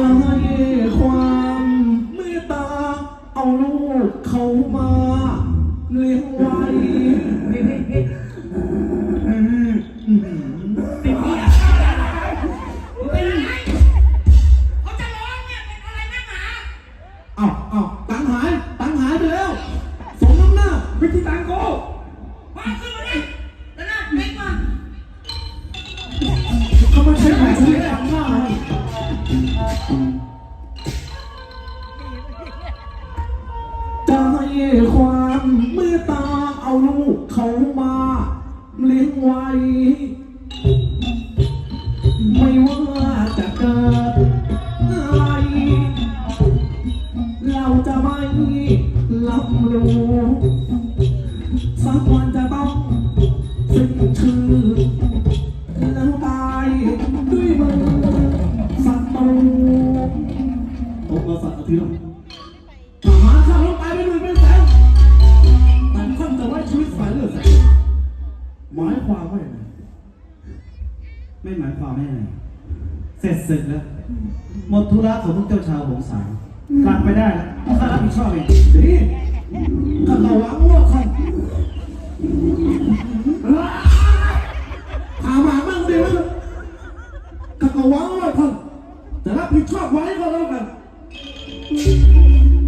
จะให้ความเมตตา เอาลูกเขามาเลี้ยงไว้เป็นอะไรเขาจะร้องเนี่ยเป็นอะไรนักหนาเอาเอาตังหาย ตังหายไปแล้วสมน้ำหน้าไม่ใช่ตังโก ความเมตตาเอาลูกเขามาเลี้ยงไว้ ไม่ว่าจะเกิดอะไร เราจะไม่รับรู้สักวันจะต้องสิ้นชื่อแล้วตายด้วยมือสัตว์ตูผมมาสัตว์ทิตย์ ความว่าอย่างไรไม่หมายความแม่เลยเสร็จสึกแล้ว หมดธุระของพวกเจ้าชาวหงสาวกลับไปได้แล้วข้ารับผิดชอบเองนี่ก็เราล้างว่าเขาถามหาบ้างดีไหมก็เราล้างว่าเขาแต่รับผิดชอบไว้ก็แล้วกัน